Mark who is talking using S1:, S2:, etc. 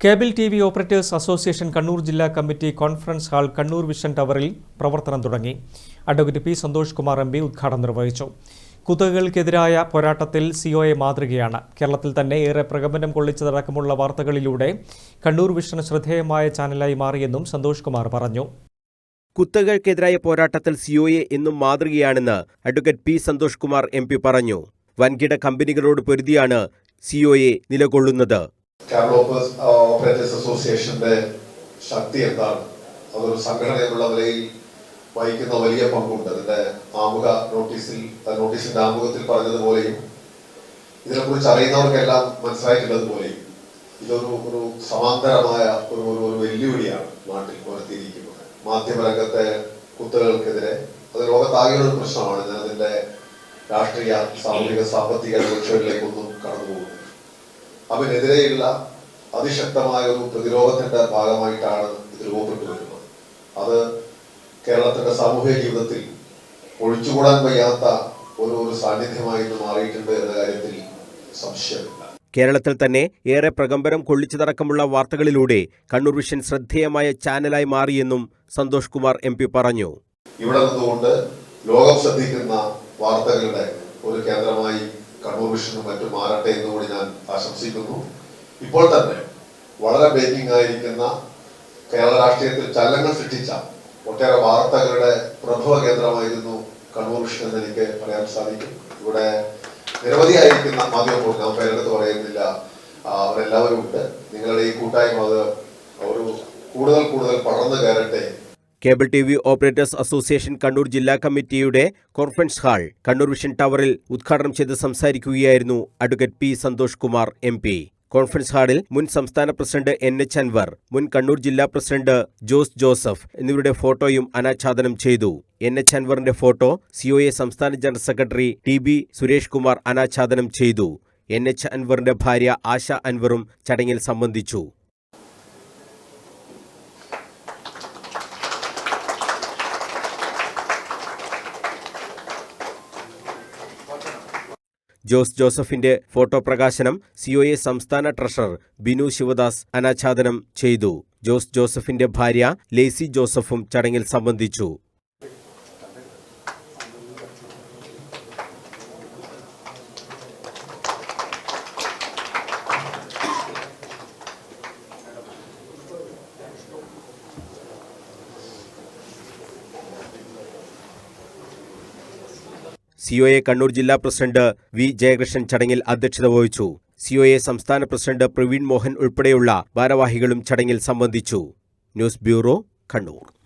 S1: Cable T V operators association Kannur ജില്ലാ committee conference hall Kannur vision ടവറിൽ പ്രവർത്തനം തുടങ്ങി. Advocate P Santhosh Kumar M P ഉദ്ഘാടനം നിർവഹിച്ചു. കുത്തകകൾക്കെതിരായ പോരാട്ടത്തിൽ സിഒഎ മാതൃകയാണ്. കേരളത്തിൽ തന്നെ ഏറെ പ്രകമ്പനം കൊള്ളിച്ചതടക്കമുള്ള വാർത്തകളിലൂടെ കണ്ണൂർ വിഷൻ ശ്രദ്ധേയമായ ചാനലായി മാറിയെന്നും സന്തോഷ് കുമാർ പറഞ്ഞു.
S2: കുത്തകൾക്കെതിരായ പോരാട്ടത്തിൽ സിഒഎ എന്നും മാതൃകയാണെന്ന് advocate P Santhosh Kumar M പറഞ്ഞു. വൻകിട കമ്പനികളോട് പൊരുതിയാണ് സിഒഎ നിലകൊള്ളുന്നത്.
S3: ഓപ്പറേസ് ഓപ്പറേറ്റേഴ്സ് അസോസിയേഷന്റെ ശക്തി എന്താണ്? അതൊരു സംഘടന എന്നുള്ള നിലയിൽ വഹിക്കുന്ന വലിയ പങ്കുണ്ട്. അതിന്റെ ആമുഖ നോട്ടീസിൽ നോട്ടീസിന്റെ ആമുഖത്തിൽ പറഞ്ഞതുപോലെയും ഇതിനെക്കുറിച്ച് അറിയുന്നവർക്കെല്ലാം മനസ്സിലായിട്ടുള്ളതുപോലെയും ഇതൊരു ഒരു സമാന്തരമായ ഒരു ഒരു ഒരു വെല്ലുവിളിയാണ് നാട്ടിൽ പുലർത്തിയിരിക്കുന്നത് മാധ്യമരംഗത്തെ കുത്തകൾക്കെതിരെ അത് ലോകത്താകെയുള്ള ഒരു പ്രശ്നമാണ്. ഞാൻ അതിന്റെ രാഷ്ട്രീയ സാമൂഹിക സാമ്പത്തിക വിവക്ഷകളിലേക്കൊന്നും കടന്നു പോകുന്നത് അവനെതിരെയുള്ള അതിശക്തമായ ഒരു പ്രതിരോധത്തിന്റെ ഭാഗമായിട്ടാണ് ഇത് രൂപപ്പെട്ടു വരുന്നത്. അത് കേരളത്തിന്റെ സാമൂഹിക ജീവിതത്തിൽ ഒഴിച്ചുകൂടാൻ വയ്യാത്ത ഒരു ഒരു സാന്നിധ്യമായി ഇത് മാറിയിട്ടുണ്ട് എന്ന കാര്യത്തിൽ സംശയമില്ല.
S2: കേരളത്തിൽ തന്നെ ഏറെ പ്രകമ്പനം കൊള്ളിച്ചതടക്കമുള്ള വാർത്തകളിലൂടെ കണ്ണൂർ വിഷൻ ശ്രദ്ധേയമായ ചാനലായി മാറിയെന്നും സന്തോഷ് കുമാർ എം പി പറഞ്ഞു.
S3: ഇവിടെ നിന്നുകൊണ്ട് ലോകം ശ്രദ്ധിക്കുന്ന വാർത്തകളുടെ ഒരു കേന്ദ്രമായി കണ്ണൂർ വിഷനും മറ്റും മാറട്ടെ എന്നുകൂടി ഞാൻ ആശംസിക്കുന്നു. ഇപ്പോൾ തന്നെ വളരെ ബേക്കിംഗ് ആയിരിക്കുന്ന കേരള രാഷ്ട്രീയത്തിൽ ചലനങ്ങൾ സൃഷ്ടിച്ച ഒട്ടേറെ വാർത്തകളുടെ പ്രഭവ കേന്ദ്രമായിരുന്നു കണ്ണൂർ വിഷൻ എന്ന് എനിക്ക് പറയാൻ സാധിക്കും. ഇവിടെ നിരവധിയായിരിക്കുന്ന മാധ്യമങ്ങൾ ഞാൻ പേരെടുത്ത് പറയുന്നില്ല. അവരെല്ലാവരും ഉണ്ട്. നിങ്ങളുടെ ഈ കൂട്ടായ്മ അത് ഒരു കൂടുതൽ കൂടുതൽ പടർന്നു കയറട്ടെ.
S2: Cable T V operators association Kannur ജില്ലാ കമ്മിറ്റിയുടെ കോൺഫറൻസ് ഹാൾ കണ്ണൂർ വിഷൻ ടവറിൽ ഉദ്ഘാടനം ചെയ്ത് സംസാരിക്കുകയായിരുന്നു advocate P Santhosh Kumar M conference ഹാളിൽ മുൻ സംസ്ഥാന പ്രസിഡന്റ് എൻ. എച്ച്. അൻവർ മുൻ കണ്ണൂർ ജില്ലാ പ്രസിഡന്റ് ജോസ് ജോസഫ് എന്നിവരുടെ ഫോട്ടോയും അനാച്ഛാദനം ചെയ്തു. എൻ. എച്ച്. അൻവറിന്റെ ഫോട്ടോ സിഒഎ സംസ്ഥാന general secretary T B Suresh Kumar അനാച്ഛാദനം ചെയ്തു. എൻ. എച്ച്. അൻവറിന്റെ ഭാര്യ ആശ അൻവറും ചടങ്ങിൽ സംബന്ധിച്ചു. ജോസ് ജോസഫിന്റെ ഫോട്ടോ പ്രകാശനം സിഒഎ സംസ്ഥാന ട്രഷറർ ബിനു ശിവദാസ് അനാച്ഛാദനം ചെയ്തു. ജോസ് ജോസഫിന്റെ ഭാര്യ ലേസി ജോസഫും ചടങ്ങിൽ സംബന്ധിച്ചു. സിഒഎ കണ്ണൂർ ജില്ലാ പ്രസിഡന്റ് വി ജയകൃഷ്ണൻ ചടങ്ങിൽ അധ്യക്ഷത വഹിച്ചു. സിഒഎ സംസ്ഥാന പ്രസിഡന്റ് പ്രവീൺ മോഹൻ ഉൾപ്പെടെയുള്ള ഭാരവാഹികളും ചടങ്ങിൽ സംബന്ധിച്ചു. News bureau Kannur.